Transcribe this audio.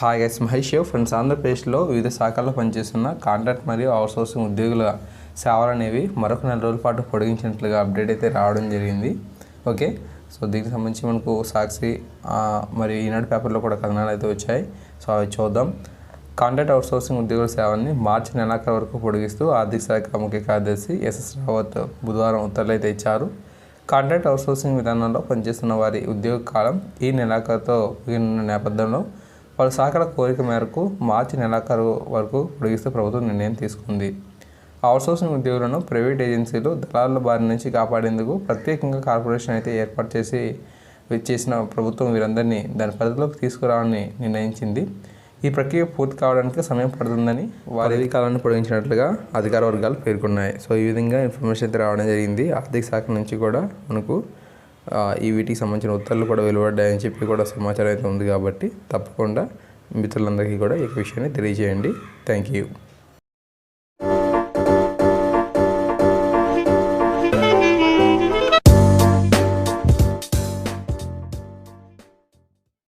Hi yes Mahesh friends ఆంధ్రప్రదేశ్లో వివిధ శాఖల్లో పనిచేస్తున్న కాంట్రాక్ట్ మరియు అవుట్సోర్సింగ్ ఉద్యోగుల సేవలు అనేవి మరొక నెల రోజుల పాటు పొడిగించినట్లుగా అప్డేట్ అయితే రావడం జరిగింది. ఓకే సో దీనికి సంబంధించి మనకు సాక్షి మరి మరియు ఈనాడు పేపర్లో కూడా కథనాలు అయితే వచ్చాయి. సో అవి చూద్దాం. కాంట్రాక్ట్ అవుట్సోర్సింగ్ ఉద్యోగుల సేవల్ని మార్చి నెలాఖరు వరకు పొడిగిస్తూ ఆర్థిక శాఖ ముఖ్య కార్యదర్శి ఎస్ఎస్ రావత్ బుధవారం ఉత్తర్వులు అయితే ఇచ్చారు. కాంట్రాక్ట్ అవుట్సోర్సింగ్ విధానంలో పనిచేస్తున్న వారి ఉద్యోగ కాలం ఈ నెలాఖరుతో ముగిన నేపథ్యంలో పలు శాఖల కోరిక మేరకు మార్చి నెలాఖరు వరకు పొడిగిస్తూ ప్రభుత్వం నిర్ణయం తీసుకుంది. అవుట్సోర్సింగ్ ఉద్యోగులను ప్రైవేట్ ఏజెన్సీలు దళారుల బారి నుంచి కాపాడేందుకు ప్రత్యేకంగా కార్పొరేషన్ అయితే ఏర్పాటు చేసి చేసిన ప్రభుత్వం వీరందరినీ దాని పరిధిలోకి తీసుకురావాలని నిర్ణయించింది. ఈ ప్రక్రియ పూర్తి కావడానికి సమయం పడుతుందని వారి అధికారాన్ని పొడిగించినట్లుగా అధికార వర్గాలు పేర్కొన్నాయి. సో ఈ విధంగా ఇన్ఫర్మేషన్ అయితే రావడం జరిగింది. ఆర్థిక శాఖ నుంచి కూడా మనకు ఈ వీటికి సంబంధించిన ఉత్తర్వులు కూడా వెలువడ్డాయని చెప్పి కూడా సమాచారం అయితే ఉంది కాబట్టి తప్పకుండా మిత్రులందరికీ కూడా ఈ విషయాన్ని తెలియజేయండి. Thank you.